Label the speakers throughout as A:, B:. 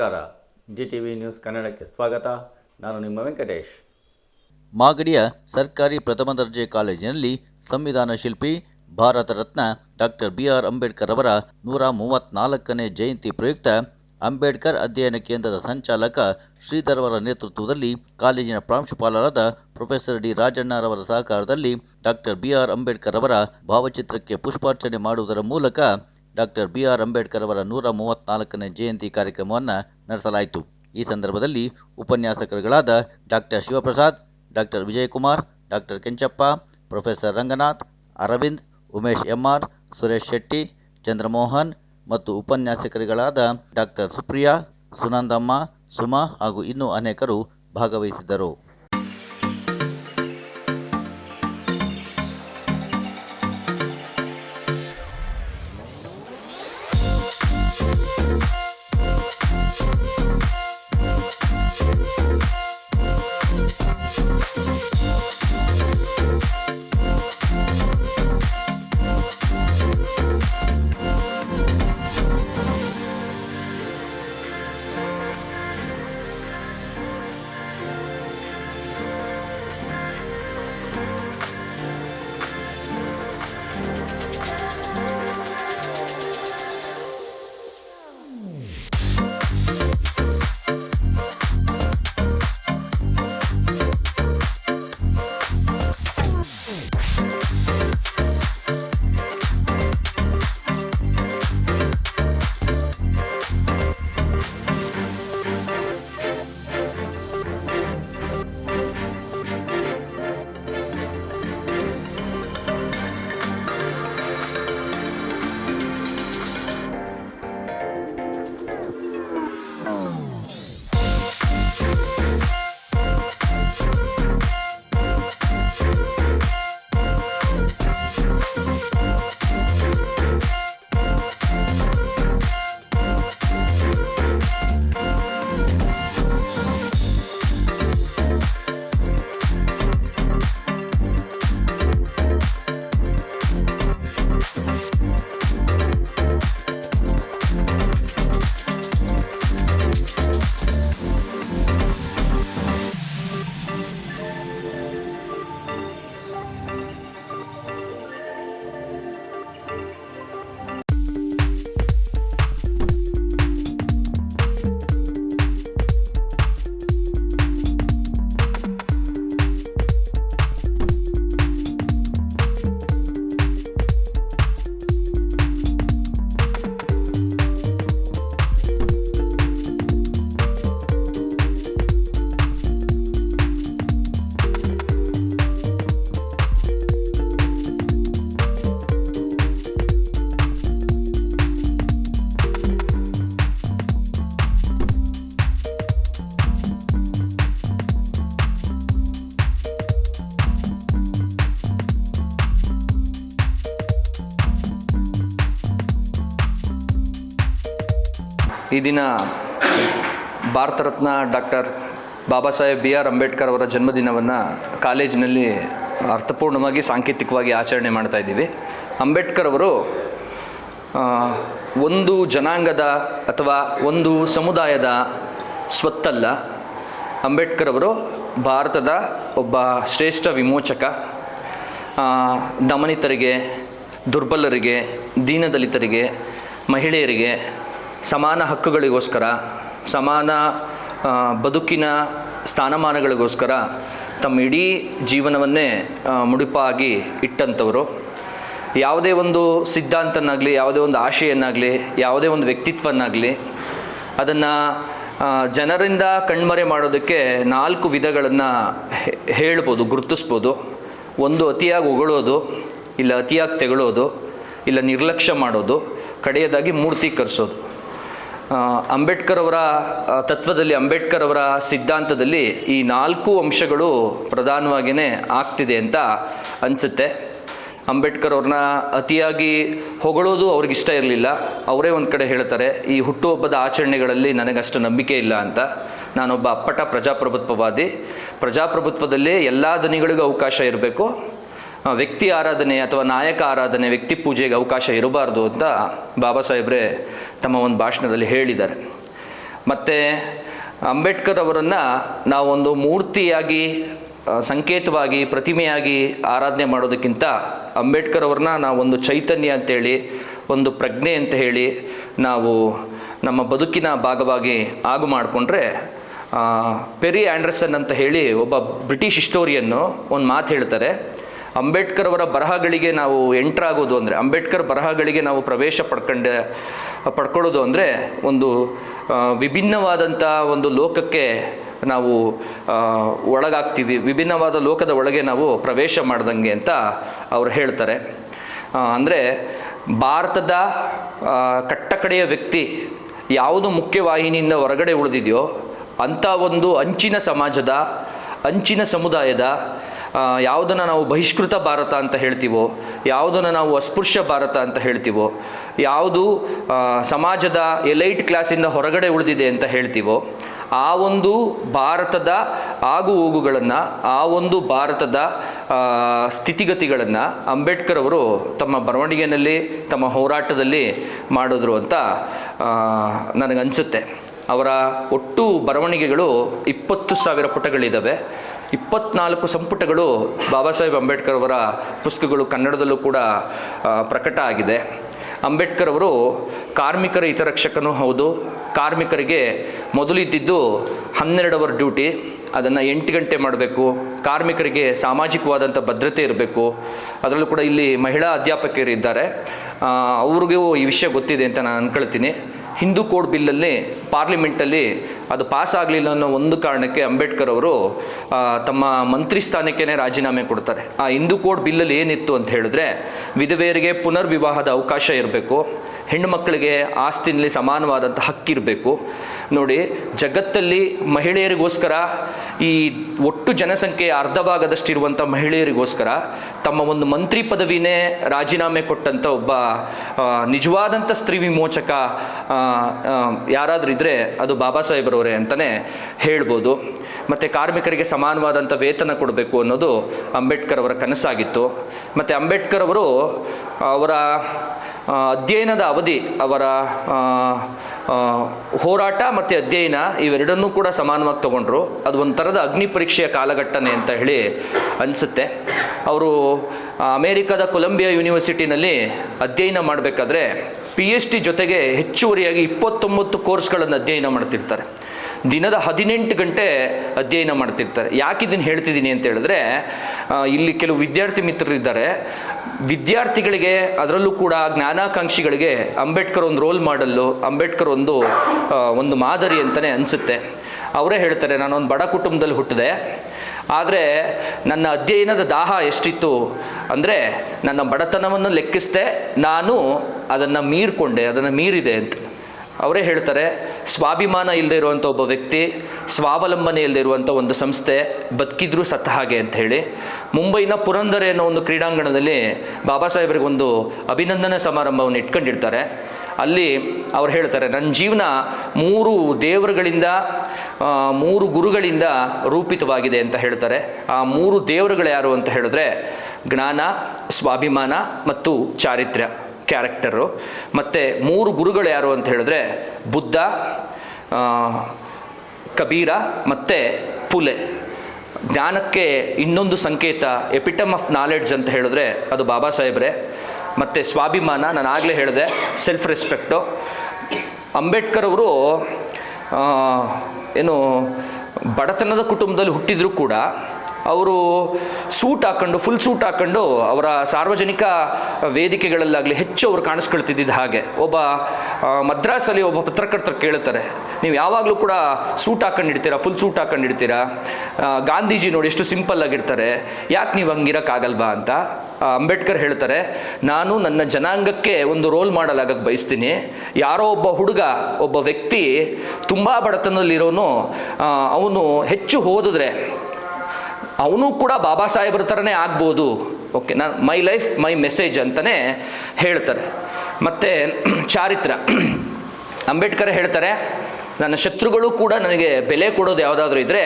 A: ನಮಸ್ಕಾರ. G T V news ಕನ್ನಡಕ್ಕೆ ಸ್ವಾಗತ. ನಾನು ನಿಮ್ಮ ವೆಂಕಟೇಶ್.
B: ಮಾಗಡಿಯ ಸರ್ಕಾರಿ ಪ್ರಥಮ ದರ್ಜೆ ಕಾಲೇಜಿನಲ್ಲಿ ಸಂವಿಧಾನ ಶಿಲ್ಪಿ, Bharat Ratna doctor B R Ambedkar ಅವರ ನೂರ ಮೂವತ್ತ್ನಾಲ್ಕನೇ ಜಯಂತಿ ಪ್ರಯುಕ್ತ ಅಂಬೇಡ್ಕರ್ ಅಧ್ಯಯನ ಕೇಂದ್ರದ ಸಂಚಾಲಕ ಶ್ರೀಧರ್ ಅವರ ನೇತೃತ್ವದಲ್ಲಿ ಕಾಲೇಜಿನ ಪ್ರಾಂಶುಪಾಲರಾದ ಪ್ರೊಫೆಸರ್ ಡಿ. ರಾಜಣ್ಣರವರ ಸಹಕಾರದಲ್ಲಿ ಡಾಕ್ಟರ್ ಬಿ ಆರ್ ಅಂಬೇಡ್ಕರ್ ಅವರ ಭಾವಚಿತ್ರಕ್ಕೆ ಪುಷ್ಪಾರ್ಚನೆ ಮಾಡುವುದರ ಮೂಲಕ ಡಾಕ್ಟರ್ ಬಿಆರ್ ಅಂಬೇಡ್ಕರ್ ಅವರ ನೂರ ಮೂವತ್ತ್ನಾಲ್ಕನೇ ಜಯಂತಿ ಕಾರ್ಯಕ್ರಮವನ್ನು ನಡೆಸಲಾಯಿತು. ಈ ಸಂದರ್ಭದಲ್ಲಿ ಉಪನ್ಯಾಸಕರುಗಳಾದ doctor Shivaprasad, doctor Vijaykumar, doctor Kenchappa, professor Ranganath, Arvind, Umesh MR, Suresh Shetty, Chandramohan ಮತ್ತು ಉಪನ್ಯಾಸಕರುಗಳಾದ ಡಾಕ್ಟರ್ ಸುಪ್ರಿಯಾ, ಸುನಂದಮ್ಮ, ಸುಮಾ ಹಾಗೂ ಇನ್ನೂ ಅನೇಕರು ಭಾಗವಹಿಸಿದ್ದರು.
C: ಈ ದಿನ Bharat Ratna doctor Baba Saheb B R Ambedkar ಅವರ ಜನ್ಮದಿನವನ್ನು ಕಾಲೇಜಿನಲ್ಲಿ ಅರ್ಥಪೂರ್ಣವಾಗಿ ಸಾಂಕೇತಿಕವಾಗಿ ಆಚರಣೆ ಮಾಡ್ತಾ ಇದ್ದೀವಿ. ಅಂಬೇಡ್ಕರ್ ಅವರು ಒಂದು ಜನಾಂಗದ ಅಥವಾ ಒಂದು ಸಮುದಾಯದ ಸ್ವತ್ತಲ್ಲ. ಅಂಬೇಡ್ಕರ್ ಅವರು ಭಾರತದ ಒಬ್ಬ ಶ್ರೇಷ್ಠ ವಿಮೋಚಕ ದಮನಿತರಿಗೆ, ದುರ್ಬಲರಿಗೆ, ದೀನದಲಿತರಿಗೆ, ಮಹಿಳೆಯರಿಗೆ ಸಮಾನ ಹಕ್ಕುಗಳಿಗೋಸ್ಕರ, ಸಮಾನ ಬದುಕಿನ ಸ್ಥಾನಮಾನಗಳಿಗೋಸ್ಕರ ತಮ್ಮ ಇಡೀ ಜೀವನವನ್ನೇ ಮುಡಿಪಾಗಿ ಇಟ್ಟಂಥವರು. ಯಾವುದೇ ಒಂದು ಸಿದ್ಧಾಂತನಾಗಲಿ, ಯಾವುದೇ ಒಂದು ಆಶೆಯನ್ನಾಗಲಿ, ಯಾವುದೇ ಒಂದು ವ್ಯಕ್ತಿತ್ವನ್ನಾಗಲಿ, ಅದನ್ನು ಜನರಿಂದ ಕಣ್ಮರೆ ಮಾಡೋದಕ್ಕೆ ನಾಲ್ಕು ವಿಧಗಳನ್ನು ಹೇಳ್ಬೋದು, ಗುರುತಿಸ್ಬೋದು. ಒಂದು ಅತಿಯಾಗಿ ಹೊಗಳೋದು ಇಲ್ಲ ಅತಿಯಾಗಿ ತೆಗಳೋದು, ಇಲ್ಲ ನಿರ್ಲಕ್ಷ್ಯ ಮಾಡೋದು, ಕಡೆಯದಾಗಿ ಮೂರ್ತೀಕರಿಸೋದು. ಅಂಬೇಡ್ಕರ್ ಅವರ ತತ್ವದಲ್ಲಿ ಅಂಬೇಡ್ಕರ್ ಅವರ ಸಿದ್ಧಾಂತದಲ್ಲಿ ಈ ನಾಲ್ಕು ಅಂಶಗಳು ಪ್ರಧಾನವಾಗಿಯೇ ಆಗ್ತಿದೆ ಅಂತ ಅನಿಸುತ್ತೆ. ಅಂಬೇಡ್ಕರ್ ಅವ್ರನ್ನ ಅತಿಯಾಗಿ ಹೊಗಳೋದು ಅವ್ರಿಗಿಷ್ಟ ಇರಲಿಲ್ಲ. ಅವರೇ ಒಂದು ಕಡೆ ಹೇಳ್ತಾರೆ, ಈ ಹುಟ್ಟುಹಬ್ಬದ ಆಚರಣೆಗಳಲ್ಲಿ ನನಗಷ್ಟು ನಂಬಿಕೆ ಇಲ್ಲ ಅಂತ. ನಾನೊಬ್ಬ ಅಪ್ಪಟ ಪ್ರಜಾಪ್ರಭುತ್ವವಾದಿ. ಪ್ರಜಾಪ್ರಭುತ್ವದಲ್ಲಿ ಎಲ್ಲ ದನಿಗಳಿಗೂ ಅವಕಾಶ ಇರಬೇಕು. ವ್ಯಕ್ತಿ ಆರಾಧನೆ ಅಥವಾ ನಾಯಕ ಆರಾಧನೆ, ವ್ಯಕ್ತಿ ಪೂಜೆಗೆ ಅವಕಾಶ ಇರಬಾರ್ದು ಅಂತ ಬಾಬಾ ಸಾಹೇಬ್ರೆ ತಮ್ಮ ಒಂದು ಭಾಷಣದಲ್ಲಿ ಹೇಳಿದ್ದಾರೆ. ಮತ್ತು ಅಂಬೇಡ್ಕರ್ ಅವರನ್ನು ನಾವೊಂದು ಮೂರ್ತಿಯಾಗಿ ಸಂಕೇತವಾಗಿ, ಪ್ರತಿಮೆಯಾಗಿ ಆರಾಧನೆ ಮಾಡೋದಕ್ಕಿಂತ ಅಂಬೇಡ್ಕರ್ ಅವ್ರನ್ನ ನಾವೊಂದು ಚೈತನ್ಯ ಅಂತೇಳಿ, ಒಂದು ಪ್ರಜ್ಞೆ ಅಂತ ಹೇಳಿ ನಾವು ನಮ್ಮ ಬದುಕಿನ ಭಾಗವಾಗಿ ಆಗು ಮಾಡಿಕೊಂಡ್ರೆ ಪೆರಿ ಆ್ಯಂಡರ್ಸನ್ ಅಂತ ಹೇಳಿ ಒಬ್ಬ ಬ್ರಿಟಿಷ್ ಹಿಸ್ಟೋರಿಯನ್ನು ಒಂದು ಮಾತು ಹೇಳ್ತಾರೆ. ಅಂಬೇಡ್ಕರ್ ಅವರ ಬರಹಗಳಿಗೆ ನಾವು ಎಂಟ್ರಾಗೋದು ಅಂದರೆ, ಅಂಬೇಡ್ಕರ್ ಬರಹಗಳಿಗೆ ನಾವು ಪ್ರವೇಶ ಪಡ್ಕೊಂಡೆ ಪಡ್ಕೊಳ್ಳೋದು ಅಂದರೆ ಒಂದು ವಿಭಿನ್ನವಾದಂಥ ಒಂದು ಲೋಕಕ್ಕೆ ನಾವು ಒಳಗಾಗ್ತೀವಿ. ವಿಭಿನ್ನವಾದ ಲೋಕದ ಒಳಗೆ ನಾವು ಪ್ರವೇಶ ಮಾಡ್ದಂಗೆ ಅಂತ ಅವರು ಹೇಳ್ತಾರೆ. ಅಂದರೆ ಭಾರತದ ಕಟ್ಟಕಡೆಯ ವ್ಯಕ್ತಿ ಯಾವುದು ಮುಖ್ಯವಾಹಿನಿಯಿಂದ ಹೊರಗಡೆ ಉಳಿದಿದೆಯೋ ಅಂಥ ಒಂದು ಅಂಚಿನ ಸಮಾಜದ, ಅಂಚಿನ ಸಮುದಾಯದ ಯಾವುದನ್ನು ನಾವು ಬಹಿಷ್ಕೃತ ಭಾರತ ಅಂತ ಹೇಳ್ತೀವೋ, ಯಾವುದನ್ನು ನಾವು ಅಸ್ಪೃಶ್ಯ ಭಾರತ ಅಂತ ಹೇಳ್ತೀವೋ, ಯಾವುದು ಸಮಾಜದ ಎಲೈಟ್ ಕ್ಲಾಸಿಂದ ಹೊರಗಡೆ ಉಳಿದಿದೆ ಅಂತ ಹೇಳ್ತೀವೋ, ಆ ಒಂದು ಭಾರತದ ಆಗು ಹೋಗುಗಳನ್ನು, ಆ ಒಂದು ಭಾರತದ ಸ್ಥಿತಿಗತಿಗಳನ್ನು ಅಂಬೇಡ್ಕರ್ ಅವರು ತಮ್ಮ ಬರವಣಿಗೆಯಲ್ಲಿ ತಮ್ಮ ಹೋರಾಟದಲ್ಲಿ ಮಾಡಿದ್ರು ಅಂತ ನನಗನ್ಸುತ್ತೆ. ಅವರ ಒಟ್ಟು ಬರವಣಿಗೆಗಳು ಇಪ್ಪತ್ತು ಸಾವಿರ ಪುಟಗಳಿದ್ದಾವೆ ಇಪ್ಪತ್ನಾಲ್ಕು ಸಂಪುಟಗಳು ಬಾಬಾ ಸಾಹೇಬ್ ಅಂಬೇಡ್ಕರ್ ಅವರ ಪುಸ್ತಕಗಳು ಕನ್ನಡದಲ್ಲೂ ಕೂಡ ಪ್ರಕಟ ಆಗಿದೆ. ಅಂಬೇಡ್ಕರ್ ಅವರು ಕಾರ್ಮಿಕರ ಹಿತರಕ್ಷಕನೂ ಹೌದು. ಕಾರ್ಮಿಕರಿಗೆ ಮೊದಲಿದ್ದಿದ್ದು ಹನ್ನೆರಡು ಅವರ್ ಡ್ಯೂಟಿ, ಅದನ್ನು ಎಂಟು ಗಂಟೆ ಮಾಡಬೇಕು. ಕಾರ್ಮಿಕರಿಗೆ ಸಾಮಾಜಿಕವಾದಂಥ ಭದ್ರತೆ ಇರಬೇಕು. ಅದರಲ್ಲೂ ಕೂಡ ಇಲ್ಲಿ ಮಹಿಳಾ ಅಧ್ಯಾಪಕಿಯರಿದ್ದಾರೆ ಅವ್ರಿಗೂ ಈ ವಿಷಯ ಗೊತ್ತಿದೆ ಅಂತ ನಾನು ಅನ್ಕೊಳ್ತೀನಿ. ಹಿಂದೂ ಕೋಡ್ ಬಿಲ್ಲಲ್ಲಿ ಪಾರ್ಲಿಮೆಂಟಲ್ಲಿ ಅದು ಪಾಸ್ ಆಗಲಿಲ್ಲ ಅನ್ನೋ ಒಂದು ಕಾರಣಕ್ಕೆ ಅಂಬೇಡ್ಕರ್ ಅವರು ತಮ್ಮ ಮಂತ್ರಿ ಸ್ಥಾನಕ್ಕೇ ರಾಜೀನಾಮೆ ಕೊಡ್ತಾರೆ. ಆ ಹಿಂದೂ ಕೋಡ್ ಬಿಲ್ಲಲ್ಲಿ ಏನಿತ್ತು ಅಂತ ಹೇಳಿದ್ರೆ, ವಿಧವೆಯರಿಗೆ ಪುನರ್ವಿವಾಹದ ಅವಕಾಶ ಇರಬೇಕು, ಹೆಣ್ಣು ಮಕ್ಕಳಿಗೆ ಆಸ್ತಿನಲ್ಲಿ ಸಮಾನವಾದಂಥ ಹಕ್ಕಿರಬೇಕು ನೋಡಿ, ಜಗತ್ತಲ್ಲಿ ಮಹಿಳೆಯರಿಗೋಸ್ಕರ ಈ ಒಟ್ಟು ಜನಸಂಖ್ಯೆಯ ಅರ್ಧ ಭಾಗದಷ್ಟಿರುವಂಥ ಮಹಿಳೆಯರಿಗೋಸ್ಕರ ತಮ್ಮ ಒಂದು ಮಂತ್ರಿ ಪದವಿನೇ ರಾಜೀನಾಮೆ ಕೊಟ್ಟಂಥ ಒಬ್ಬ ನಿಜವಾದಂಥ ಸ್ತ್ರೀ ವಿಮೋಚಕ ಯಾರಾದರೂ ಇದ್ದರೆ ಅದು ಬಾಬಾ ಸಾಹೇಬ್ರವರೇ ಅಂತಲೇ ಹೇಳ್ಬೋದು. ಮತ್ತು ಕಾರ್ಮಿಕರಿಗೆ ಸಮಾನವಾದಂಥ ವೇತನ ಕೊಡಬೇಕು ಅನ್ನೋದು ಅಂಬೇಡ್ಕರ್ ಅವರ ಕನಸಾಗಿತ್ತು. ಮತ್ತು ಅಂಬೇಡ್ಕರ್ ಅವರು ಅವರ ಅಧ್ಯಯನದ ಅವಧಿ ಅವರ ಹೋರಾಟ ಮತ್ತು ಅಧ್ಯಯನ ಇವೆರಡನ್ನೂ ಕೂಡ ಸಮಾನವಾಗಿ ತಗೊಂಡ್ರು. ಅದು ಒಂಥರದ ಅಗ್ನಿ ಪರೀಕ್ಷೆಯ ಕಾಲಘಟ್ಟನೆ ಅಂತ ಹೇಳಿ ಅನಿಸುತ್ತೆ. ಅವರು ಅಮೇರಿಕಾದ ಕೊಲಂಬಿಯಾ ಯೂನಿವರ್ಸಿಟಿನಲ್ಲಿ ಅಧ್ಯಯನ ಮಾಡಬೇಕಾದ್ರೆ ಪಿ ಎಚ್ ಡಿ ಜೊತೆಗೆ ಹೆಚ್ಚುವರಿಯಾಗಿ ಇಪ್ಪತ್ತೊಂಬತ್ತು ಕೋರ್ಸ್ಗಳನ್ನು ಅಧ್ಯಯನ ಮಾಡ್ತಿರ್ತಾರೆ. ದಿನದ ಹದಿನೆಂಟು ಗಂಟೆ ಅಧ್ಯಯನ ಮಾಡ್ತಿರ್ತಾರೆ. ಯಾಕೆ ಇದನ್ನು ಹೇಳ್ತಿದ್ದೀನಿ ಅಂತ ಹೇಳಿದ್ರೆ ಇಲ್ಲಿ ಕೆಲವು ವಿದ್ಯಾರ್ಥಿ ಮಿತ್ರರಿದ್ದಾರೆ. ವಿದ್ಯಾರ್ಥಿಗಳಿಗೆ ಅದರಲ್ಲೂ ಕೂಡ ಜ್ಞಾನಾಕಾಂಕ್ಷಿಗಳಿಗೆ ಅಂಬೇಡ್ಕರ್ ಒಂದು ರೋಲ್ ಮಾಡಲ್ಲು, ಅಂಬೇಡ್ಕರ್ ಒಂದು ಒಂದು ಮಾದರಿ ಅಂತಲೇ ಅನಿಸುತ್ತೆ. ಅವರೇ ಹೇಳ್ತಾರೆ, ನಾನೊಂದು ಬಡ ಕುಟುಂಬದಲ್ಲಿ ಹುಟ್ಟಿದೆ. ಆದರೆ ನನ್ನ ಅಧ್ಯಯನದ ದಾಹ ಎಷ್ಟಿತ್ತು ಅಂದರೆ, ನನ್ನ ಬಡತನವನ್ನು ಲೆಕ್ಕಿಸದೆ ನಾನು ಅದನ್ನು ಮೀರ್ಕೊಂಡೆ, ಅದನ್ನು ಮೀರಿದೆ ಅಂತ. ಅವರೇ ಹೇಳ್ತಾರೆ, ಸ್ವಾಭಿಮಾನ ಇಲ್ಲದೆ ಇರುವಂಥ ಒಬ್ಬ ವ್ಯಕ್ತಿ, ಸ್ವಾವಲಂಬನೆ ಇಲ್ಲದೆ ಇರುವಂಥ ಒಂದು ಸಂಸ್ಥೆ, ಬದುಕಿದ್ರೂ ಸತ್ತ ಹಾಗೆ ಅಂತ ಹೇಳಿ ಮುಂಬೈನ ಪುರಂದರೆ ಅನ್ನೋ ಒಂದು ಕ್ರೀಡಾಂಗಣದಲ್ಲಿ ಬಾಬಾ ಸಾಹೇಬರಿಗೆ ಒಂದು ಅಭಿನಂದನಾ ಸಮಾರಂಭವನ್ನು ಇಟ್ಕೊಂಡಿರ್ತಾರೆ. ಅಲ್ಲಿ ಅವ್ರು ಹೇಳ್ತಾರೆ, ನನ್ನ ಜೀವನ ಮೂರು ದೇವರುಗಳಿಂದ ಮೂರು ಗುರುಗಳಿಂದ ರೂಪಿತವಾಗಿದೆ ಅಂತ ಹೇಳ್ತಾರೆ. ಆ ಮೂರು ದೇವರುಗಳು ಯಾರು ಅಂತ ಹೇಳಿದ್ರೆ, ಜ್ಞಾನ, ಸ್ವಾಭಿಮಾನ ಮತ್ತು ಚಾರಿತ್ರ್ಯ. ಕ್ಯಾರೆಕ್ಟರು ಮತ್ತು ಮೂರು ಗುರುಗಳು ಯಾರು ಅಂತ ಹೇಳಿದ್ರೆ ಬುದ್ಧ ಕಬೀರ ಮತ್ತು ಪುಲೆ. ಜ್ಞಾನಕ್ಕೆ ಇನ್ನೊಂದು ಸಂಕೇತ ಎಪಿಟಮ್ ಆಫ್ ನಾಲೆಡ್ಜ್ ಅಂತ ಹೇಳಿದ್ರೆ ಅದು ಬಾಬಾ ಸಾಹೇಬ್ರೆ. ಮತ್ತು ಸ್ವಾಭಿಮಾನ, ನಾನು ಆಗಲೇ ಹೇಳಿದೆ ಸೆಲ್ಫ್ ರೆಸ್ಪೆಕ್ಟು ಅಂಬೇಡ್ಕರ್ ಅವರು ಏನು ಬಡತನದ ಕುಟುಂಬದಲ್ಲಿ ಹುಟ್ಟಿದರೂ ಕೂಡ ಅವರು ಸೂಟ್ ಹಾಕೊಂಡು ಫುಲ್ ಸೂಟ್ ಹಾಕೊಂಡು ಅವರ ಸಾರ್ವಜನಿಕ ವೇದಿಕೆಗಳಲ್ಲಾಗಲಿ ಹೆಚ್ಚು ಅವರು ಕಾಣಿಸ್ಕೊಳ್ತಿದ್ದಿದ್ದು ಹಾಗೆ. ಒಬ್ಬ ಮದ್ರಾಸಲ್ಲಿ ಒಬ್ಬ ಪತ್ರಕರ್ತರು ಕೇಳ್ತಾರೆ ನೀವು ಯಾವಾಗಲೂ ಕೂಡ ಸೂಟ್ ಹಾಕೊಂಡು ಇಡ್ತೀರಾ? ಫುಲ್ ಸೂಟ್ ಹಾಕೊಂಡು ಇಡ್ತೀರಾ? ಆ, ಗಾಂಧೀಜಿ ನೋಡಿ ಎಷ್ಟು ಸಿಂಪಲ್ ಆಗಿರ್ತಾರೆ ಯಾಕೆ ನೀವು ಹಂಗಿರೋಕ್ಕಾಗಲ್ವಾ? ಅಂತ ಅಂಬೇಡ್ಕರ್ ಹೇಳ್ತಾರೆ ನಾನು ನನ್ನ ಜನಾಂಗಕ್ಕೆ ಒಂದು ರೋಲ್ ಮಾಡಲಾಗಕ್ಕೆ ಬಯಸ್ತೀನಿ. ಯಾರೋ ಒಬ್ಬ ಹುಡುಗ ಒಬ್ಬ ವ್ಯಕ್ತಿ ತುಂಬ ಬಡತನದಲ್ಲಿರೋನು ಅವನು ಹೆಚ್ಚು ಓದಿದ್ರೆ ಅವನು ಕೂಡ ಬಾಬಾ ಸಾಹೇಬ್ರ ಥರನೇ ಆಗ್ಬೋದು. ಓಕೆ ನಾನು ಮೈ ಲೈಫ್ ಮೈ ಮೆಸೇಜ್ ಅಂತಲೇ ಹೇಳ್ತಾರೆ. ಮತ್ತು ಚಾರಿತ್ರ. ಅಂಬೇಡ್ಕರ್ ಹೇಳ್ತಾರೆ, ನನ್ನ ಶತ್ರುಗಳು ಕೂಡ ನನಗೆ ಬೆಲೆ ಕೊಡೋದು ಯಾವುದಾದ್ರೂ ಇದ್ದರೆ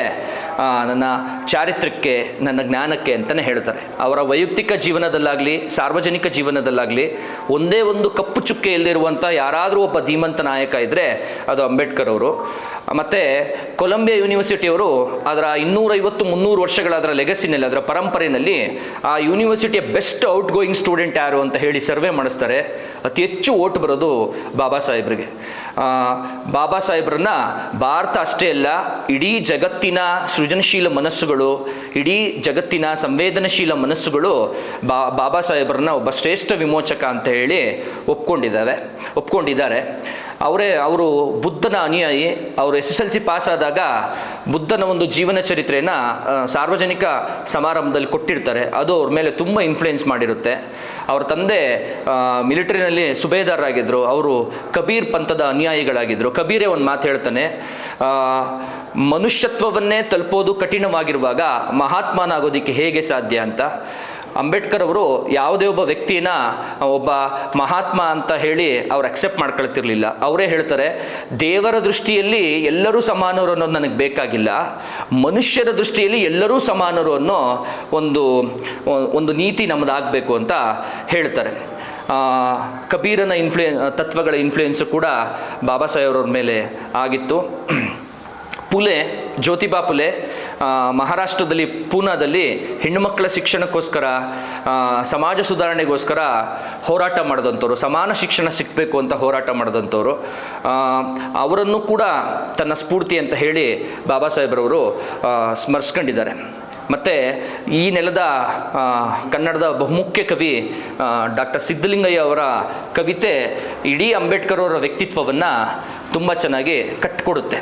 C: ನನ್ನ ಚಾರಿತ್ರಕ್ಕೆ, ನನ್ನ ಜ್ಞಾನಕ್ಕೆ ಅಂತಲೇ ಹೇಳ್ತಾರೆ. ಅವರ ವೈಯಕ್ತಿಕ ಜೀವನದಲ್ಲಾಗಲಿ, ಸಾರ್ವಜನಿಕ ಜೀವನದಲ್ಲಾಗಲಿ, ಒಂದೇ ಒಂದು ಕಪ್ಪು ಚುಕ್ಕೆ ಇಲ್ಲದಿರುವಂಥ ಯಾರಾದರೂ ಒಬ್ಬ ಧೀಮಂತ ನಾಯಕ ಇದ್ದರೆ ಅದು ಅಂಬೇಡ್ಕರ್ ಅವರು. ಮತ್ತು ಕೊಲಂಬಿಯಾ ಯೂನಿವರ್ಸಿಟಿಯವರು ಅದರ ಇನ್ನೂರೈವತ್ತು ಮುನ್ನೂರು ವರ್ಷಗಳ ಅದರ ಲೆಗಸಿನಲ್ಲಿ, ಅದರ ಪರಂಪರೆಯಲ್ಲಿ ಆ ಯೂನಿವರ್ಸಿಟಿಯ ಬೆಸ್ಟ್ ಔಟ್ ಗೋಯಿಂಗ್ ಸ್ಟೂಡೆಂಟ್ ಯಾರು ಅಂತ ಹೇಳಿ ಸರ್ವೆ ಮಾಡಿಸ್ತಾರೆ. ಅತಿ ಹೆಚ್ಚು ಓಟ್ ಬರೋದು ಬಾಬಾ ಸಾಹೇಬ್ರಿಗೆ. ಬಾಬಾ ಸಾಹೇಬ್ರನ್ನ ಭಾರತ ಅಷ್ಟೇ ಅಲ್ಲ, ಇಡೀ ಜಗತ್ತಿನ ಸೃಜನಶೀಲ ಮನಸ್ಸುಗಳು, ಇಡೀ ಜಗತ್ತಿನ ಸಂವೇದನಶೀಲ ಮನಸ್ಸುಗಳು ಬಾ, ಬಾಬಾ ಸಾಹೇಬ್ರನ್ನ ಒಬ್ಬ ಶ್ರೇಷ್ಠ ವಿಮೋಚಕ ಅಂತ ಹೇಳಿ ಒಪ್ಕೊಂಡಿದ್ದಾವೆ, ಒಪ್ಕೊಂಡಿದ್ದಾರೆ. ಅವರೇ, ಅವರು ಬುದ್ಧನ ಅನುಯಾಯಿ. ಅವರು S S L C pass ಆದಾಗ ಬುದ್ಧನ ಒಂದು ಜೀವನ ಚರಿತ್ರೆಯನ್ನು ಸಾರ್ವಜನಿಕ ಸಮಾರಂಭದಲ್ಲಿ ಕೊಟ್ಟಿರ್ತಾರೆ. ಅದು ಅವ್ರ ಮೇಲೆ ತುಂಬ ಇನ್ಫ್ಲುಯೆನ್ಸ್ ಮಾಡಿರುತ್ತೆ. ಅವ್ರ ತಂದೆ ಮಿಲಿಟರಿನಲ್ಲಿ ಸುಬೇದಾರರಾಗಿದ್ದರು ಅವರು ಕಬೀರ್ ಪಂಥದ ಅನುಯಾಯಿಗಳಾಗಿದ್ದರು ಕಬೀರೇ ಒಂದು ಮಾತು ಹೇಳ್ತಾನೆ ಮನುಷ್ಯತ್ವವನ್ನೇ ತಲುಪೋದು ಕಠಿಣವಾಗಿರುವಾಗ ಮಹಾತ್ಮನಾಗೋದಿಕ್ಕೆ ಹೇಗೆ ಸಾಧ್ಯ ಅಂತ. ಅಂಬೇಡ್ಕರ್ ಅವರು ಯಾವುದೇ ಒಬ್ಬ ವ್ಯಕ್ತಿನ, ಒಬ್ಬ ಮಹಾತ್ಮ ಅಂತ ಹೇಳಿ ಅವ್ರು ಅಕ್ಸೆಪ್ಟ್ ಮಾಡ್ಕೊಳ್ತಿರ್ಲಿಲ್ಲ. ಅವರೇ ಹೇಳ್ತಾರೆ, ದೇವರ ದೃಷ್ಟಿಯಲ್ಲಿ ಎಲ್ಲರೂ ಸಮಾನರು ಅನ್ನೋದು ನನಗೆ ಬೇಕಾಗಿಲ್ಲ. ಮನುಷ್ಯರ ದೃಷ್ಟಿಯಲ್ಲಿ ಎಲ್ಲರೂ ಸಮಾನರು ಅನ್ನೋ ಒಂದು ಒಂದು ನೀತಿ ನಮ್ಮದಾಗಬೇಕು ಅಂತ ಹೇಳ್ತಾರೆ. ಕಬೀರನ ಇನ್ಫ್ಲೂಯೆನ್ ತತ್ವಗಳ ಇನ್ಫ್ಲೂಯೆನ್ಸು ಕೂಡ ಬಾಬಾ ಸಾಹೇಬ್ರವ್ರ ಮೇಲೆ ಆಗಿತ್ತು. ಪುಲೆ, ಜ್ಯೋತಿಬಾ ಪುಲೆ ಮಹಾರಾಷ್ಟ್ರದಲ್ಲಿ ಪೂನಾದಲ್ಲಿ ಹೆಣ್ಣುಮಕ್ಕಳ ಶಿಕ್ಷಣಕ್ಕೋಸ್ಕರ ಸಮಾಜ ಸುಧಾರಣೆಗೋಸ್ಕರ ಹೋರಾಟ ಮಾಡಿದಂಥವ್ರು, ಸಮಾನ ಶಿಕ್ಷಣ ಸಿಗಬೇಕು ಅಂತ ಹೋರಾಟ ಮಾಡಿದಂಥವ್ರು. ಅವರನ್ನು ಕೂಡ ತನ್ನ ಸ್ಫೂರ್ತಿ ಅಂತ ಹೇಳಿ ಬಾಬಾ ಸಾಹೇಬ್ರವರು ಸ್ಮರಿಸ್ಕೊಂಡಿದ್ದಾರೆ. ಮತ್ತು ಈ ನೆಲದ ಕನ್ನಡದ ಬಹುಮುಖ್ಯ ಕವಿ ಡಾಕ್ಟರ್ ಸಿದ್ದಲಿಂಗಯ್ಯ ಅವರ ಕವಿತೆ ಇಡೀ ಅಂಬೇಡ್ಕರ್ ಅವರ ವ್ಯಕ್ತಿತ್ವವನ್ನು ತುಂಬ ಚೆನ್ನಾಗಿ ಕಟ್ಟಿಕೊಡುತ್ತೆ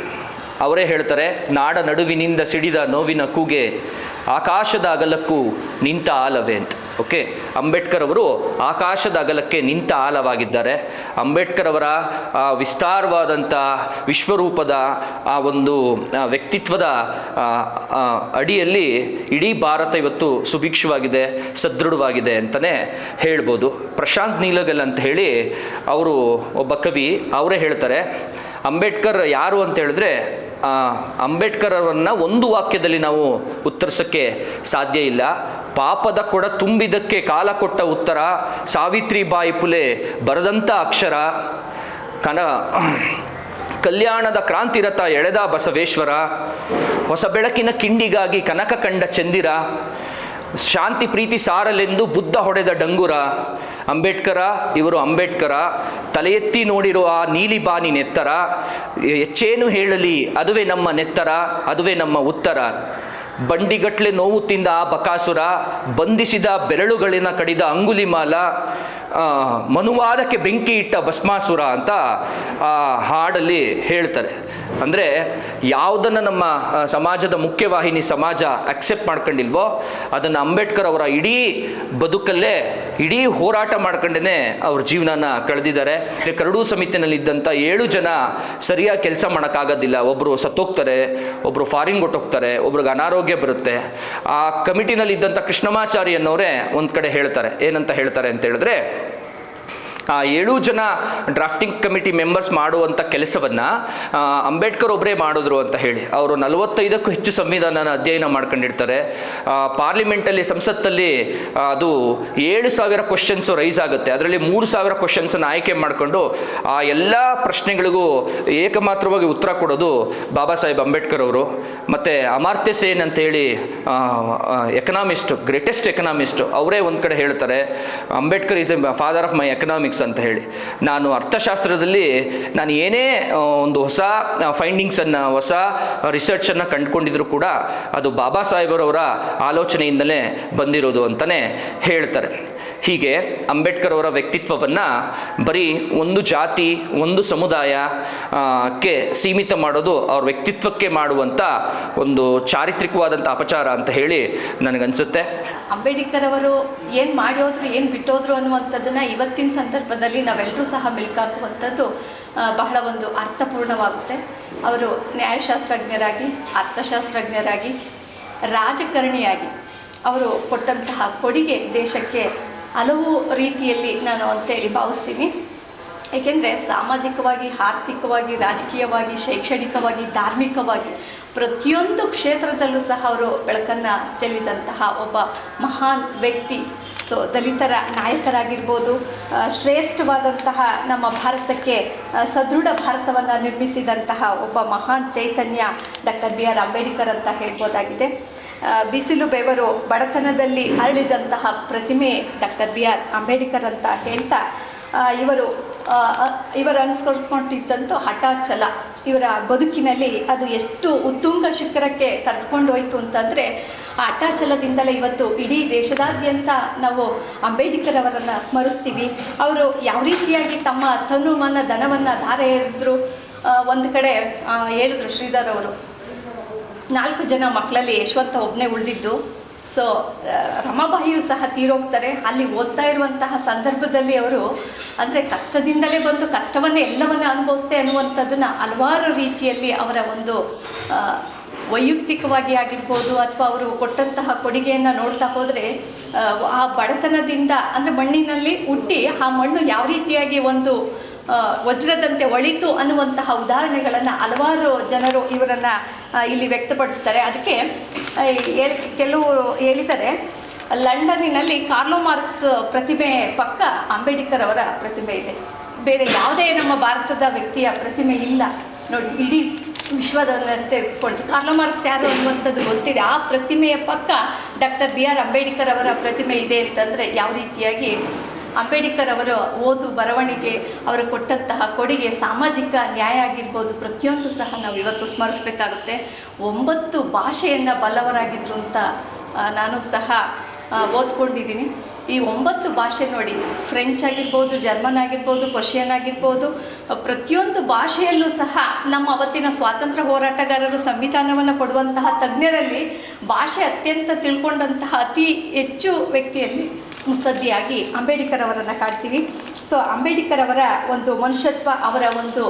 C: ಅವರೇ ಹೇಳ್ತಾರೆ, ನಾಡ ನಡುವಿನಿಂದ ಸಿಡಿದ ನೋವಿನ ಕೂಗೆ ಆಕಾಶದ ಅಗಲಕ್ಕೂ ನಿಂತ ಆಲವೇ ಅಂತ. ಓಕೆ? ಅಂಬೇಡ್ಕರ್ ಅವರು ಆಕಾಶದ ಅಗಲಕ್ಕೆ ನಿಂತ ಆಲವಾಗಿದ್ದಾರೆ. ಅಂಬೇಡ್ಕರ್ ಅವರ, ಆ ವಿಸ್ತಾರವಾದಂಥ ವಿಶ್ವರೂಪದ, ಆ, ಒಂದು ವ್ಯಕ್ತಿತ್ವದ ಅಡಿಯಲ್ಲಿ ಇಡೀ ಭಾರತ ಇವತ್ತು ಸುಭಿಕ್ಷವಾಗಿದೆ, ಸದೃಢವಾಗಿದೆ ಅಂತಲೇ ಹೇಳ್ಬೋದು. ಪ್ರಶಾಂತ್ ನೀಲಗಲ್ ಅಂತ ಹೇಳಿ ಅವರು ಒಬ್ಬ ಕವಿ, ಅವರೇ ಹೇಳ್ತಾರೆ, ಅಂಬೇಡ್ಕರ್ ಯಾರು ಅಂತ ಹೇಳಿದ್ರೆ ಅಂಬೇಡ್ಕರ್ ಅವರನ್ನು ಒಂದು ವಾಕ್ಯದಲ್ಲಿ ನಾವು ಉತ್ತರಿಸೋಕ್ಕೆ ಸಾಧ್ಯ ಇಲ್ಲ. ಪಾಪದ ಕೊಡ ತುಂಬಿದಕ್ಕೆ ಕಾಲ ಕೊಟ್ಟ ಉತ್ತರ ಸಾವಿತ್ರಿ ಬಾಯಿ ಪುಲೆ ಬರೆದಂಥ ಅಕ್ಷರ, ಕನ, ಕಲ್ಯಾಣದ ಕ್ರಾಂತಿರಥ ಎಳೆದ ಬಸವೇಶ್ವರ, ಹೊಸ ಬೆಳಕಿನ ಕಿಂಡಿಗಾಗಿ ಕನಕ ಕಂಡ ಚಂದಿರ ಶಾಂತಿ ಪ್ರೀತಿ ಸಾರಲೆಂದು ಬುದ್ಧ ಹೊಡೆದ ಡಂಗುರ. ಅಂಬೇಡ್ಕರ, ಇವರು ಅಂಬೇಡ್ಕರ, ತಲೆ ಎತ್ತಿ ನೋಡಿರೋ ಆ ನೀಲಿ ಬಾನಿ ನೆತ್ತರ. ಹೆಚ್ಚೇನು ಹೇಳಲಿ, ಅದುವೇ ನಮ್ಮ ನೆತ್ತರ, ಅದುವೇ ನಮ್ಮ ಉತ್ತರ. ಬಂಡಿಗಟ್ಲೆ ನೋವು ತಿಂದ ಆ ಬಕಾಸುರ, ಬಂಧಿಸಿದ ಬೆರಳುಗಳಿನ ಕಡಿದ ಅಂಗುಲಿಮಾಲ ಮನುವಾದಕ್ಕೆ ಬೆಂಕಿ ಇಟ್ಟ ಭಸ್ಮಾಸುರ ಅಂತ ಆ ಹಾಡಲ್ಲಿ ಹೇಳ್ತಾರೆ. ಅಂದರೆ ಯಾವುದನ್ನು ನಮ್ಮ ಸಮಾಜದ ಮುಖ್ಯವಾಹಿನಿ ಸಮಾಜ ಅಕ್ಸೆಪ್ಟ್ ಮಾಡ್ಕೊಂಡಿಲ್ವೋ ಅದನ್ನು ಅಂಬೇಡ್ಕರ್ ಅವರ ಇಡೀ ಬದುಕಲ್ಲೇ, ಇಡೀ ಹೋರಾಟ ಮಾಡ್ಕೊಂಡೇ ಅವ್ರ ಜೀವನನ ಕಳೆದಿದ್ದಾರೆ. ಕರಡು ಸಮಿತಿನಲ್ಲಿದ್ದಂಥ ಏಳು ಜನ ಸರಿಯಾಗಿ ಕೆಲಸ ಮಾಡೋಕ್ಕಾಗೋದಿಲ್ಲ. ಒಬ್ಬರು ಸತ್ತೋಗ್ತಾರೆ ಒಬ್ಬರು ಫಾರಿನ್ ಕೊಟ್ಟೋಗ್ತಾರೆ, ಒಬ್ರಿಗೆ ಅನಾರೋಗ್ಯ ಬರುತ್ತೆ. ಆ ಕಮಿಟಿನಲ್ಲಿ ಇದ್ದಂಥ ಕೃಷ್ಣಮಾಚಾರಿ ಅನ್ನೋರೇ ಒಂದು ಕಡೆ ಹೇಳ್ತಾರೆ. ಏನಂತ ಹೇಳ್ತಾರೆ ಅಂತ ಹೇಳಿದ್ರೆ ಆ ಏಳು ಜನ ಡ್ರಾಫ್ಟಿಂಗ್ ಕಮಿಟಿ ಮೆಂಬರ್ಸ್ ಮಾಡುವಂಥ ಕೆಲಸವನ್ನು ಅಂಬೇಡ್ಕರ್ ಒಬ್ಬರೇ ಮಾಡಿದ್ರು ಅಂತ ಹೇಳಿ. ಅವರು ನಲವತ್ತೈದಕ್ಕೂ ಹೆಚ್ಚು ಸಂವಿಧಾನನ ಅಧ್ಯಯನ ಮಾಡ್ಕೊಂಡಿರ್ತಾರೆ. ಪಾರ್ಲಿಮೆಂಟಲ್ಲಿ ಸಂಸತ್ತಲ್ಲಿ ಅದು ಏಳು ಸಾವಿರ ಕ್ವಶನ್ಸು ರೈಸ್ ಆಗುತ್ತೆ. ಅದರಲ್ಲಿ ಮೂರು ಸಾವಿರ ಕ್ವಶನ್ಸನ್ನು ಆಯ್ಕೆ ಮಾಡಿಕೊಂಡು ಆ ಎಲ್ಲ ಪ್ರಶ್ನೆಗಳಿಗೂ ಏಕಮಾತ್ರವಾಗಿ ಉತ್ತರ ಕೊಡೋದು ಬಾಬಾ ಸಾಹೇಬ್ ಅಂಬೇಡ್ಕರ್ ಅವರು. ಮತ್ತು ಅಮಾರ್ತ್ಯ ಸೇನ್ ಅಂತೇಳಿ ಎಕನಾಮಿಸ್ಟ್ ಗ್ರೇಟೆಸ್ಟ್ ಎಕನಾಮಿಸ್ಟ್ ಅವರೇ ಒಂದು ಕಡೆ ಹೇಳ್ತಾರೆ, Ambedkar is a father of my economics ಅಂತ ಹೇಳಿ. ನಾನು ಅರ್ಥಶಾಸ್ತ್ರದಲ್ಲಿ ನಾನು ಏನೇ ಒಂದು ಹೊಸ ಫೈಂಡಿಂಗ್ಸನ್ನು ಹೊಸ ರಿಸರ್ಚನ್ನು ಕಂಡುಕೊಂಡಿದ್ರು ಕೂಡ ಅದು ಬಾಬಾ ಸಾಹೇಬರವರ ಆಲೋಚನೆಯಿಂದಲೇ ಬಂದಿರೋದು ಅಂತಲೇ ಹೇಳ್ತಾರೆ. ಹೀಗೆ ಅಂಬೇಡ್ಕರ್ ಅವರ ವ್ಯಕ್ತಿತ್ವವನ್ನು ಬರೀ ಒಂದು ಜಾತಿ ಒಂದು ಸಮುದಾಯ ಆ, ಕ್ಕೆ ಸೀಮಿತ ಮಾಡೋದು ಅವ್ರ ವ್ಯಕ್ತಿತ್ವಕ್ಕೆ ಮಾಡುವಂಥ ಒಂದು ಚಾರಿತ್ರಿಕವಾದಂಥ ಅಪಚಾರ ಅಂತ ಹೇಳಿ ನನಗನ್ಸುತ್ತೆ.
D: ಅಂಬೇಡ್ಕರ್ ಅವರು ಏನು ಮಾಡಿ ಹೋದ್ರು ಏನು ಬಿಟ್ಟೋದ್ರು ಅನ್ನುವಂಥದ್ದನ್ನ ಇವತ್ತಿನ ಸಂದರ್ಭದಲ್ಲಿ ನಾವೆಲ್ಲರೂ ಸಹ ಮೆಲ್ಕಾಕುವಂಥದ್ದು ಬಹಳ ಒಂದು ಅರ್ಥಪೂರ್ಣವಾಗುತ್ತೆ. ಅವರು ನ್ಯಾಯಶಾಸ್ತ್ರಜ್ಞರಾಗಿ ಅರ್ಥಶಾಸ್ತ್ರಜ್ಞರಾಗಿ ರಾಜಕಾರಣಿಯಾಗಿ ಅವರು ಕೊಟ್ಟಂತಹ ಕೊಡುಗೆ ದೇಶಕ್ಕೆ ಹಲವು ರೀತಿಯಲ್ಲಿ ನಾನು ಅಂತೇಳಿ ಭಾವಿಸ್ತೀನಿ. ಏಕೆಂದರೆ ಸಾಮಾಜಿಕವಾಗಿ, ಆರ್ಥಿಕವಾಗಿ, ರಾಜಕೀಯವಾಗಿ, ಶೈಕ್ಷಣಿಕವಾಗಿ, ಧಾರ್ಮಿಕವಾಗಿ ಪ್ರತಿಯೊಂದು ಕ್ಷೇತ್ರದಲ್ಲೂ ಸಹ ಅವರು ಬೆಳಕನ್ನು ಚೆಲ್ಲಿದಂತಹ ಒಬ್ಬ ಮಹಾನ್ ವ್ಯಕ್ತಿ. ಸೊ ದಲಿತರ ನಾಯಕರಾಗಿರ್ಬೋದು ಶ್ರೇಷ್ಠವಾದಂತಹ ನಮ್ಮ ಭಾರತಕ್ಕೆ ಸದೃಢ ಭಾರತವನ್ನು ನಿರ್ಮಿಸಿದಂತಹ ಒಬ್ಬ ಮಹಾನ್ ಚೈತನ್ಯ ಡಾಕ್ಟರ್ ಬಿ ಆರ್ ಅಂಬೇಡ್ಕರ್ ಅಂತ ಹೇಳ್ಬೋದಾಗಿದೆ. ಬಿಸಿಲು ಬೆವರು ಬಡತನದಲ್ಲಿ ಅರಳಿದಂತಹ ಪ್ರತಿಮೆ ಡಾಕ್ಟರ್ ಬಿ ಆರ್ ಅಂಬೇಡ್ಕರ್ ಅಂತ ಹೇಳ್ತಾ ಇವರು ಇವರು ಆ, ಹಠ ಹಠಾಚಲ ಇವರ ಬದುಕಿನಲ್ಲಿ ಅದು ಎಷ್ಟು ಉತ್ತುಂಗ ಶಿಖರಕ್ಕೆ ಕರ್ಕೊಂಡೋಯ್ತು ಹೋಯ್ತು ಅಂತಂದರೆ ಆ ಅಟಾಚಲದಿಂದಲೇ ಇವತ್ತು ಇಡೀ ದೇಶದಾದ್ಯಂತ ನಾವು ಅಂಬೇಡ್ಕರ್ ಅವರನ್ನು ಸ್ಮರಿಸ್ತೀವಿ. ಅವರು ಯಾವ ರೀತಿಯಾಗಿ ತಮ್ಮ ತನು ಮನ ಧನವನ್ನು ಧಾರೆ ಎದ್ರು ಒಂದು ಕಡೆ ಹೇಳಿದ್ರು ಶ್ರೀಧರ್ ಅವರು. ನಾಲ್ಕು ಜನ ಮಕ್ಕಳಲ್ಲಿ ಯಶವಂತ ಒಬ್ಬನೇ ಉಳಿದಿದ್ದು. ಸೊ ರಮಾಬಾಯಿಯು ಸಹ ತೀರೋಗ್ತಾರೆ. ಅಲ್ಲಿ ಓದ್ತಾ ಇರುವಂತಹ ಸಂದರ್ಭದಲ್ಲಿ ಅವರು, ಅಂದರೆ ಕಷ್ಟದಿಂದಲೇ ಬಂದು ಕಷ್ಟವನ್ನೇ ಎಲ್ಲವನ್ನ ಅನುಭವಿಸ್ತೆ ಅನ್ನುವಂಥದ್ದನ್ನು ಹಲವಾರು ರೀತಿಯಲ್ಲಿ ಅವರ ಒಂದು ವೈಯಕ್ತಿಕವಾಗಿ ಆಗಿರ್ಬೋದು ಅಥವಾ ಅವರು ಕೊಟ್ಟಂತಹ ಕೊಡುಗೆಯನ್ನು ನೋಡ್ತಾ ಹೋದರೆ ಆ ಬಡತನದಿಂದ, ಅಂದರೆ ಮಣ್ಣಿನಲ್ಲಿ ಹುಟ್ಟಿ ಆ ಮಣ್ಣು ಯಾವ ರೀತಿಯಾಗಿ ಒಂದು ವಜ್ರದಂತೆ ಒಳಿತು ಅನ್ನುವಂತಹ ಉದಾಹರಣೆಗಳನ್ನು ಹಲವಾರು ಜನರು ಇವರನ್ನು ಇಲ್ಲಿ ವ್ಯಕ್ತಪಡಿಸ್ತಾರೆ. ಅದಕ್ಕೆ ಕೆಲವು ಹೇಳಿದ್ದಾರೆ. ಲಂಡನ್ನಿನಲ್ಲಿ ಕಾರ್ಲೋ ಮಾರ್ಕ್ಸ್ ಪ್ರತಿಮೆ ಪಕ್ಕ ಅಂಬೇಡ್ಕರ್ ಅವರ ಪ್ರತಿಮೆ ಇದೆ. ಬೇರೆ ಯಾವುದೇ ನಮ್ಮ ಭಾರತದ ವ್ಯಕ್ತಿಯ ಪ್ರತಿಮೆ ಇಲ್ಲ. ನೋಡಿ, ಇಡೀ ವಿಶ್ವದಂತೆ ತೆಗೆದುಕೊಂಡು ಕಾರ್ಲೋ ಮಾರ್ಕ್ಸ್ ಯಾರು ಅನ್ನುವಂಥದ್ದು ಗೊತ್ತಿದೆ. ಆ ಪ್ರತಿಮೆಯ ಪಕ್ಕ ಡಾಕ್ಟರ್ ಬಿ ಆರ್ ಅಂಬೇಡ್ಕರ್ ಅವರ ಪ್ರತಿಮೆ ಇದೆ ಅಂತಂದರೆ ಯಾವ ರೀತಿಯಾಗಿ ಅಂಬೇಡ್ಕರ್ ಅವರ ಓದು ಬರವಣಿಗೆ, ಅವರು ಕೊಟ್ಟಂತಹ ಕೊಡುಗೆ ಸಾಮಾಜಿಕ ನ್ಯಾಯ ಆಗಿರ್ಬೋದು, ಪ್ರತಿಯೊಂದು ಸಹ ನಾವು ಇವತ್ತು ಸ್ಮರಿಸಬೇಕಾಗುತ್ತೆ. ಒಂಬತ್ತು ಭಾಷೆಯನ್ನು ಬಲ್ಲವರಾಗಿದ್ರು ಅಂತ ನಾನು ಸಹ ಓದ್ಕೊಂಡಿದ್ದೀನಿ. ಈ ಒಂಬತ್ತು ಭಾಷೆ ನೋಡಿ ಫ್ರೆಂಚ್ ಆಗಿರ್ಬೋದು ಜರ್ಮನ್ ಆಗಿರ್ಬೋದು ಪರ್ಷಿಯನ್ ಆಗಿರ್ಬೋದು, ಪ್ರತಿಯೊಂದು ಭಾಷೆಯಲ್ಲೂ ಸಹ ನಮ್ಮ ಅವತ್ತಿನ ಸ್ವಾತಂತ್ರ್ಯ ಹೋರಾಟಗಾರರು ಸಂವಿಧಾನವನ್ನು ಕೊಡುವಂತಹ ತಜ್ಞರಲ್ಲಿ ಭಾಷೆ ಅತ್ಯಂತ ತಿಳ್ಕೊಂಡಂತಹ ಅತಿ ಹೆಚ್ಚು ವ್ಯಕ್ತಿಯಲ್ಲಿ ಮುತ್ಸದ್ದಿಯಾಗಿ ಅಂಬೇಡ್ಕರ್ ಅವರನ್ನು ಕಾಡ್ತೀವಿ ಸೊ ಅಂಬೇಡ್ಕರ್ ಅವರ ಒಂದು ಮನುಷ್ಯತ್ವ, ಅವರ ಒಂದು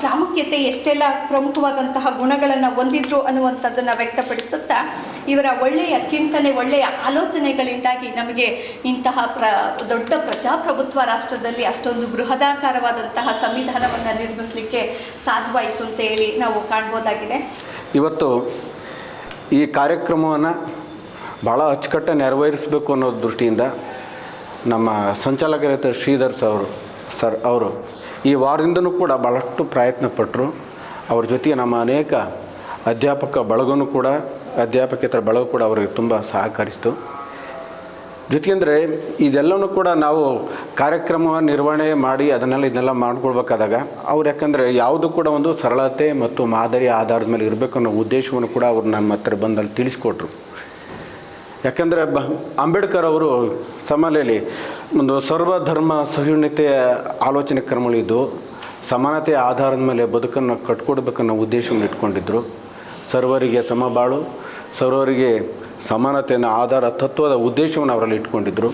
D: ಪ್ರಾಮುಖ್ಯತೆ ಎಷ್ಟೆಲ್ಲ ಪ್ರಮುಖವಾದಂತಹ ಗುಣಗಳನ್ನು ಹೊಂದಿದ್ರು ಅನ್ನುವಂಥದ್ದನ್ನು ವ್ಯಕ್ತಪಡಿಸುತ್ತಾ, ಇವರ ಒಳ್ಳೆಯ ಚಿಂತನೆ, ಒಳ್ಳೆಯ ಆಲೋಚನೆಗಳಿಂದಾಗಿ ನಮಗೆ ಇಂತಹ ಪ್ರ, ದೊಡ್ಡ ಪ್ರಜಾಪ್ರಭುತ್ವ ರಾಷ್ಟ್ರದಲ್ಲಿ ಅಷ್ಟೊಂದು ಬೃಹದಾಕಾರವಾದಂತಹ ಸಂವಿಧಾನವನ್ನು ನಿರ್ಮಿಸಲಿಕ್ಕೆ ಸಾಧ್ಯವಾಯಿತು ಅಂತ ಹೇಳಿ ನಾವು ಕಾಣ್ಬೋದಾಗಿದೆ.
E: ಇವತ್ತು ಈ ಕಾರ್ಯಕ್ರಮವನ್ನು ಭಾಳ ಅಚ್ಚುಕಟ್ಟ ನೆರವೇರಿಸಬೇಕು ಅನ್ನೋ ದೃಷ್ಟಿಯಿಂದ ನಮ್ಮ ಸಂಚಾಲಕರಾದ ಶ್ರೀಧರ್ ಸರ್ ಸರ್ ಅವರು ಈ ವಾರದಿಂದನೂ ಕೂಡ ಭಾಳಷ್ಟು ಪ್ರಯತ್ನ ಪಟ್ಟರು ಅವ್ರ ಜೊತೆಗೆ ನಮ್ಮ ಅನೇಕ ಅಧ್ಯಾಪಕ ಬಳಗನೂ ಕೂಡ ಅಧ್ಯಾಪಕೇತರ ಬಳಗ ಕೂಡ ಅವರಿಗೆ ತುಂಬ ಸಹಕರಿಸಿತು. ಜೊತೆಗೆಂದರೆ ಇದೆಲ್ಲವೂ ಕೂಡ ನಾವು ಕಾರ್ಯಕ್ರಮ ನಿರ್ವಹಣೆ ಮಾಡಿ ಅದನ್ನೆಲ್ಲ ಇದನ್ನೆಲ್ಲ ಮಾಡ್ಕೊಳ್ಬೇಕಾದಾಗ ಅವ್ರು ಯಾಕಂದರೆ ಯಾವುದು ಕೂಡ ಒಂದು ಸರಳತೆ ಮತ್ತು ಮಾದರಿ ಆಧಾರದ ಮೇಲೆ ಇರಬೇಕು ಅನ್ನೋ ಉದ್ದೇಶವನ್ನು ಕೂಡ ಅವರು ನಮ್ಮ ಹತ್ರ ಬಂದಲ್ಲಿ ತಿಳಿಸ್ಕೊಟ್ರು. ಯಾಕಂದರೆ ಬ ಅಂಬೇಡ್ಕರ್ ಅವರು ಸಮಾಲೆಯಲ್ಲಿ ಒಂದು ಸರ್ವಧರ್ಮ ಸಹಿಷ್ಣುತೆಯ ಆಲೋಚನೆ ಕ್ರಮಗಳಿದ್ದು ಸಮಾನತೆಯ ಆಧಾರದ ಮೇಲೆ ಬದುಕನ್ನು ಕಟ್ಕೊಡ್ಬೇಕನ್ನೋ ಉದ್ದೇಶವನ್ನು ಇಟ್ಕೊಂಡಿದ್ದರು ಸರ್ವರಿಗೆ ಸಮಬಾಳು ಸರ್ವರಿಗೆ ಸಮಾನತೆಯನ್ನು ಆಧಾರ ತತ್ವದ ಉದ್ದೇಶವನ್ನು ಅವರಲ್ಲಿ ಇಟ್ಕೊಂಡಿದ್ದರು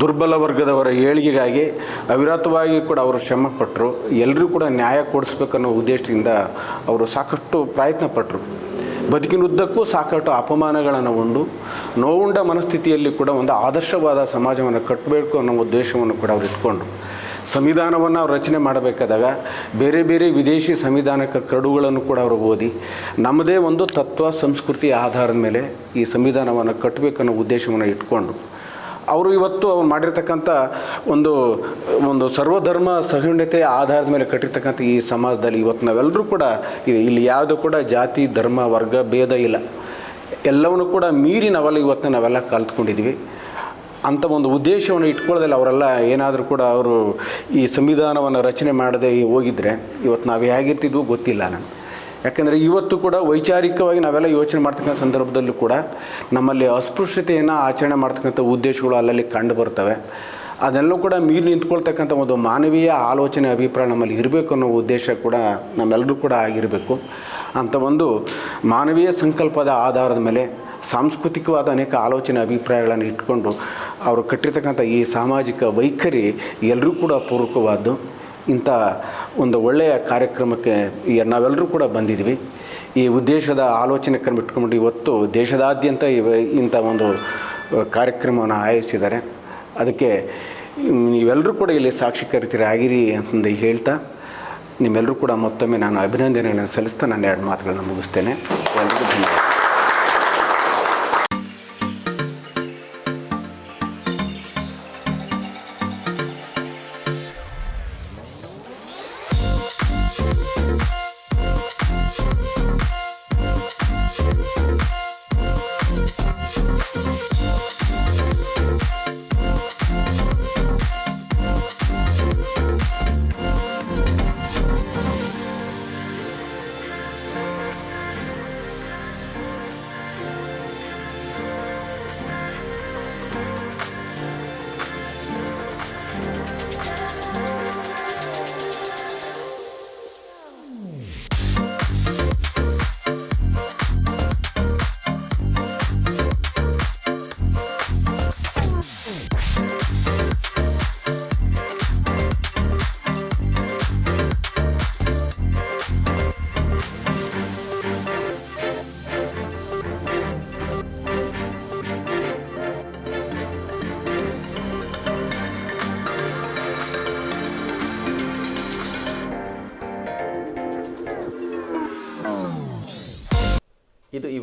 E: ದುರ್ಬಲ ವರ್ಗದವರ ಏಳಿಗೆಗಾಗಿ ಅವಿರತವಾಗಿ ಕೂಡ ಅವರು ಶ್ರಮ ಪಟ್ಟರು ಎಲ್ಲರೂ ಕೂಡ ನ್ಯಾಯ ಕೊಡಿಸ್ಬೇಕನ್ನೋ ಉದ್ದೇಶದಿಂದ ಅವರು ಸಾಕಷ್ಟು ಪ್ರಯತ್ನ ಪಟ್ಟರು ಬದುಕಿನುದ್ದಕ್ಕೂ ಸಾಕಷ್ಟು ಅಪಮಾನಗಳನ್ನು ಉಂಡು. ನೋವುಂಡ ಮನಸ್ಥಿತಿಯಲ್ಲಿ ಕೂಡ ಒಂದು ಆದರ್ಶವಾದ ಸಮಾಜವನ್ನು ಕಟ್ಟಬೇಕು ಅನ್ನೋ ಉದ್ದೇಶವನ್ನು ಕೂಡ ಅವರು ಇಟ್ಕೊಂಡು. ಸಂವಿಧಾನವನ್ನು ಅವ್ರು ರಚನೆ ಮಾಡಬೇಕಾದಾಗ ಬೇರೆ ಬೇರೆ ವಿದೇಶಿ ಸಂವಿಧಾನಕ್ಕೆ ಕರಡುಗಳನ್ನು ಕೂಡ ಅವರು ಓದಿ, ನಮ್ಮದೇ ಒಂದು ತತ್ವ, ಸಂಸ್ಕೃತಿ, ಆಧಾರದ ಮೇಲೆ ಈ ಸಂವಿಧಾನವನ್ನು ಕಟ್ಟಬೇಕನ್ನೋ ಉದ್ದೇಶವನ್ನು ಇಟ್ಕೊಂಡ್ರು ಅವರು ಇವತ್ತು ಅವ್ರು ಮಾಡಿರ್ತಕ್ಕಂಥ ಒಂದು ಒಂದು ಸರ್ವಧರ್ಮ ಸಹಿಣ್ಯತೆ ಆಧಾರದ ಮೇಲೆ ಕಟ್ಟಿರ್ತಕ್ಕಂಥ ಈ ಸಮಾಜದಲ್ಲಿ ಇವತ್ತು ನಾವೆಲ್ಲರೂ ಕೂಡ ಇದೆ. ಇಲ್ಲಿ ಯಾವುದು ಕೂಡ ಜಾತಿ, ಧರ್ಮ, ವರ್ಗ, ಭೇದ ಇಲ್ಲ. ಎಲ್ಲವನ್ನು ಕೂಡ ಮೀರಿ ನಾವೆಲ್ಲ ಇವತ್ತು ನಾವೆಲ್ಲ ಕಲ್ತ್ಕೊಂಡಿದ್ವಿ ಅಂಥ ಒಂದು ಉದ್ದೇಶವನ್ನು ಇಟ್ಕೊಳ್ಳೋದಲ್ಲ, ಅವರೆಲ್ಲ ಏನಾದರೂ ಕೂಡ ಅವರು ಈ ಸಂವಿಧಾನವನ್ನು ರಚನೆ ಮಾಡದೆ ಹೋಗಿದ್ರೆ, ಇವತ್ತು ನಾವು ಹೇಗಿರ್ತಿದ್ವು ಗೊತ್ತಿಲ್ಲ ನನಗೆ. ಯಾಕಂದರೆ ಇವತ್ತು ಕೂಡ ವೈಚಾರಿಕವಾಗಿ ನಾವೆಲ್ಲ ಯೋಚನೆ ಮಾಡ್ತಕ್ಕಂಥ ಸಂದರ್ಭದಲ್ಲೂ ಕೂಡ ನಮ್ಮಲ್ಲಿ ಅಸ್ಪೃಶ್ಯತೆಯನ್ನು ಆಚರಣೆ ಮಾಡ್ತಕ್ಕಂಥ ಉದ್ದೇಶಗಳು ಅಲ್ಲಲ್ಲಿ ಕಂಡು ಬರ್ತವೆ. ಅದೆಲ್ಲೂ ಕೂಡ ಮೀರಿ ನಿಂತ್ಕೊಳ್ತಕ್ಕಂಥ ಒಂದು ಮಾನವೀಯ ಆಲೋಚನೆ, ಅಭಿಪ್ರಾಯ ನಮ್ಮಲ್ಲಿ ಇರಬೇಕು ಅನ್ನೋ ಉದ್ದೇಶ ಕೂಡ ನಮ್ಮೆಲ್ಲರೂ ಕೂಡ ಆಗಿರಬೇಕು. ಅಂಥ ಒಂದು ಮಾನವೀಯ ಸಂಕಲ್ಪದ ಆಧಾರದ ಮೇಲೆ ಸಾಂಸ್ಕೃತಿಕವಾದ ಅನೇಕ ಆಲೋಚನೆ, ಅಭಿಪ್ರಾಯಗಳನ್ನು ಇಟ್ಕೊಂಡು ಅವರು ಕಟ್ಟಿರ್ತಕ್ಕಂಥ ಈ ಸಾಮಾಜಿಕ ವೈಖರಿ ಎಲ್ಲರೂ ಕೂಡ ಪೂರಕವಾದ್ದು ಇಂಥ ಒಂದು ಒಳ್ಳೆಯ ಕಾರ್ಯಕ್ರಮಕ್ಕೆ ನಾವೆಲ್ಲರೂ ಕೂಡ ಬಂದಿದ್ವಿ. ಈ ಉದ್ದೇಶದ ಆಲೋಚನೆ ಕ್ರಮ ಇಟ್ಕೊಂಡು ಇವತ್ತು ದೇಶದಾದ್ಯಂತ ಇವ ಇಂಥ ಒಂದು ಕಾರ್ಯಕ್ರಮವನ್ನು ಆಯೋಜಿಸಿದ್ದಾರೆ. ಅದಕ್ಕೆ ನೀವೆಲ್ಲರೂ ಕೂಡ ಇಲ್ಲಿ ಸಾಕ್ಷೀಕರಿತೀರಿ ಆಗಿರಿ ಅಂತಂದು ಹೇಳ್ತಾ, ನಿಮ್ಮೆಲ್ಲರೂ ಕೂಡ ಮತ್ತೊಮ್ಮೆ ನಾನು ಅಭಿನಂದನೆಗಳನ್ನು ಸಲ್ಲಿಸ್ತಾ ನಾನು ಎರಡು ಮಾತುಗಳನ್ನ ಮುಗಿಸ್ತೇನೆ. ಎಲ್ಲರಿಗೂ ಧನ್ಯವಾದ.